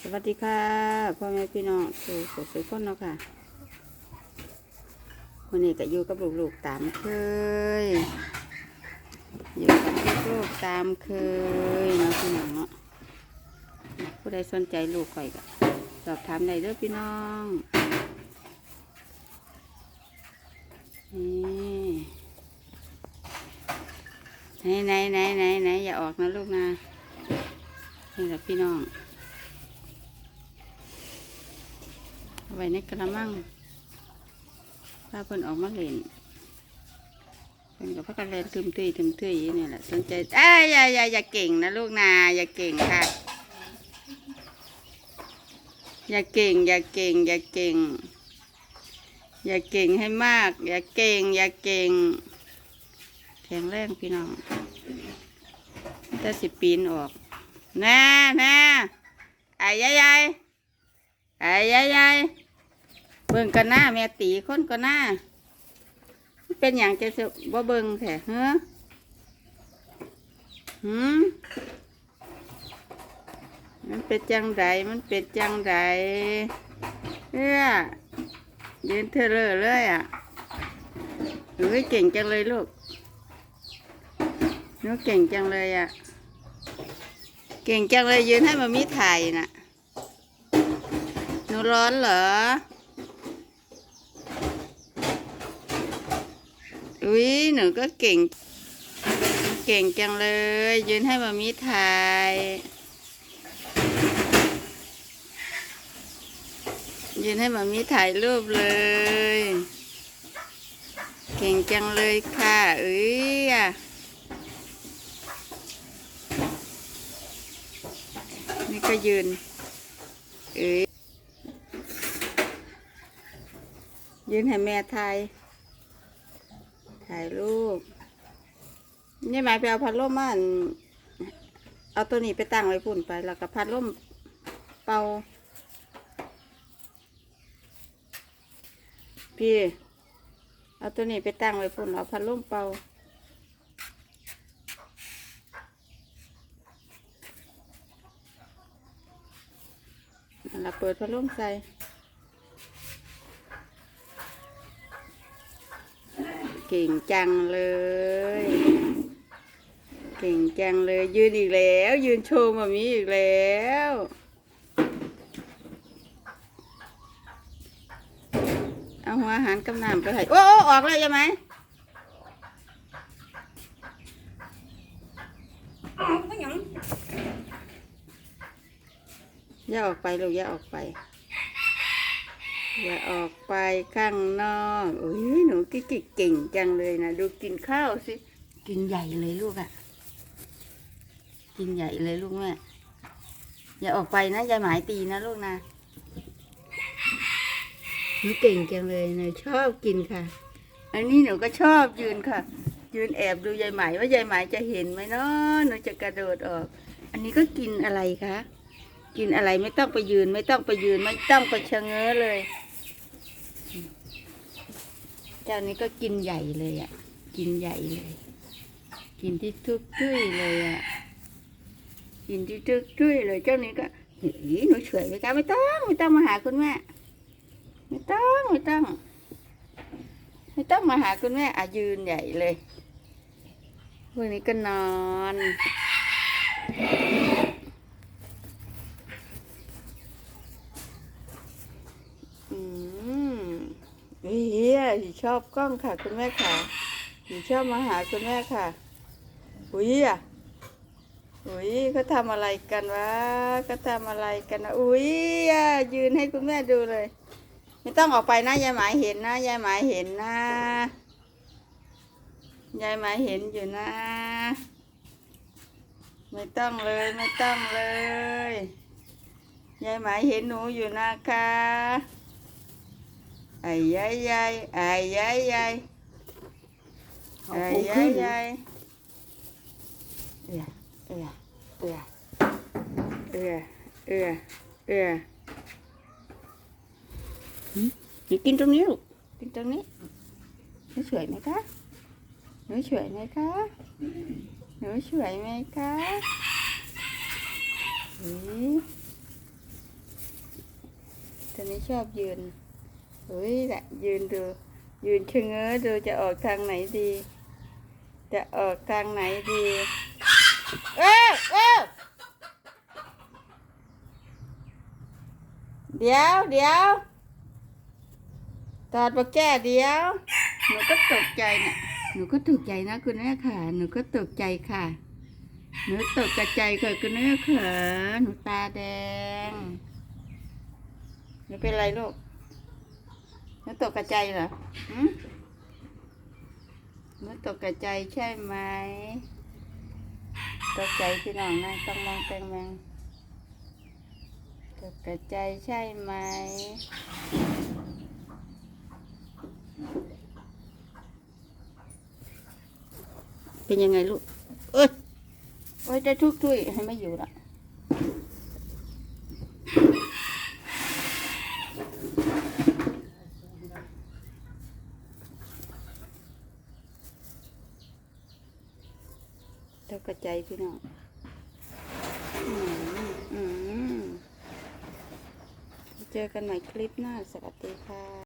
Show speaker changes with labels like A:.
A: สวัสดีค่ะพ่อแม่พี่น้องสู่สุขสุขคนเนาะค่ะวันนี้ก็อยู่กับลูกๆตามเคยอยู่กับลูกๆตามเคยเนาะพี่น้องเนาะผู้ใดสนใจลูกข่อยก็สอบถามได้เด้อพี่น้องนี่ไหนไหนไหนไหนไหนอย่าออกนะลูกนะนี่แหละพี่น้อง เอา ไว้ในกระมังพาเพิ่นออกมาเล่นเพิ่นกับพักกันเล่นทึมทุยทึมทุยอยู่นี่แหละสนใจเอ้ยอย่าอย่าอย่าเก่งนะลูกนาอย่าเก่งค่ะ อย่าเก่ง อย่าเก่ง อย่าเก่ง อย่าเก่งให้มาก อย่าเก่ง อย่าเก่ง แข็งแรงพี่น้องถ้าสิปีนออกแน่แน่ไอ้ยายยายไอ้ยายยาย เบิ่งกันหน้าแม่ตีคนกันหน้าเป็นอย่างจะสบ่เบิ่งแท้เฮ้อหืมมันเป็นจังไดมันเป็นจังไดเอ้อยืนเธอเลยเลยอะหนูเก่งจังเลยลูกหนูเก่งจังเลยอะ เก่งจังเลยยืนให้มามีถ่ายน่ะหนูร้อนเหรอ อุ้ยหนูก็เก่ง เก่งจังเลย ยืนให้มามีถ่ายยืนให้มามีถ่ายรูปเลย เก่งจังเลยค่ะเอ้ยอะนี่ก็ยืนเอ้ยยืนให้แม่ถ่าย ถ่ายรูปนี่หมายไปเอาพัดลมมาอั่นเอาตัวนี้ไปตั้งไว้พุ่นไป แล้วก็พัดลมเป่าพี่ เอาตัวนี้ไปตั้งไว้พุ่นเอาพัดลมเป่าเราเปิดพัดลมใส่ เก่งจังเลย เก่งจังเลย ยืนอีกแล้ว ยืนโชว์แบบนี้อีกแล้วเอาหัวอาหารกำน้ำไปให้โอ้โอ้ออกแล้วใช่ไหมอย่าออกไปลูกอย่าออกไป อย่าออกไปข้างนอกโอ้ยหนูกิ๊กเก่งจังเลยนะ ดูกินข้าวสิ กินใหญ่เลยลูกอะ่ะ กินใหญ่เลยลูกแม่อย่าออกไปนะอย่าหมายตีนะลูกนะหนูเก่งจังเลยนะชอบกินค่ะ อันนี้หนูก็ชอบยืนค่ะ ยืนแอบดูยายไหมว่ายายไหมจะเห็นไหมเนาะหนูจะกระโดดออก อันนี้ก็กินอะไรคะกินอะไรไม่ต้องไปยืนไม่ต้องไปยืนไม่ต้องไปชะเง้อเลย เจ้านี้ก็กินใหญ่เลยอะ กินใหญ่เลย กินที่ทุกทุยเลยอะ กินที่ทุกทุยเลยเจ้านี้ก็เฮ้ยหนูเฉยไหมคะไม่ต้องไม่ต้องมาหาคุณแม่ไม่ต้องไม่ต้อง ไม่ต้องมาหาคุณแม่อะยืนใหญ่เลยวันนี้ก็นอน อืมเฮียช อบกล้องค่ะ คุณแม่ค่ะหนูชอบมาหาคุณแม่ค่ะอุ้ยอะอุ้ยเขาทำอะไรกันวะเขาทำอะไรกันนะอุ้ยอะยืนให้คุณแม่ดูเลย ไม่ต้องออกไปนะยายหมายเห็นนะยายหมายเห็นนะยายหมายเห็นอยู่นะ ไม่ต้องเลยไม่ต้องเลยยายหมายเห็นหนูอยู่นะคะ ไอ้ยายยายไอ้ยายยายไอ้ยายยายเอือเอือเอือเอือเอือเอือหืมหนูกินตรงนี้ลูกกินตรงนี้หนูสวยไหมคะหนูสวยไหมคะหนูสวยไหมคะหืม นี้ชอบยืน เฮ้ยแหละยืนดู ยืนชะเง้อดูจะออกทางไหนดี จะออกทางไหนดี เอ้วเอ้วเดี๋ยวเดี๋ยวตอดมาแก้เดี๋ยว หนูก็ตกใจเนี่ยหนูก็ตกใจนะคุณแม่ค่ะ หนูก็ตกใจค่ะ หนูตกกระใจค่ะคุณแม่ค่ะ หนูตาแดง หนูเป็นไรลูก หนูตกกระใจเหรอหืมหนูตกกระใจใช่ไหม ตกใจพี่น้องนะต้องมองแตงแมงตกกระใจใช่ไหมเป็นยังไงลูก เอ้ย โอ้ยจะทุกทุยให้ไม่อยู่ละ ถ้ากระใจพี่น้องเจอกันใหม่คลิปหน้า สวัสดีค่ะ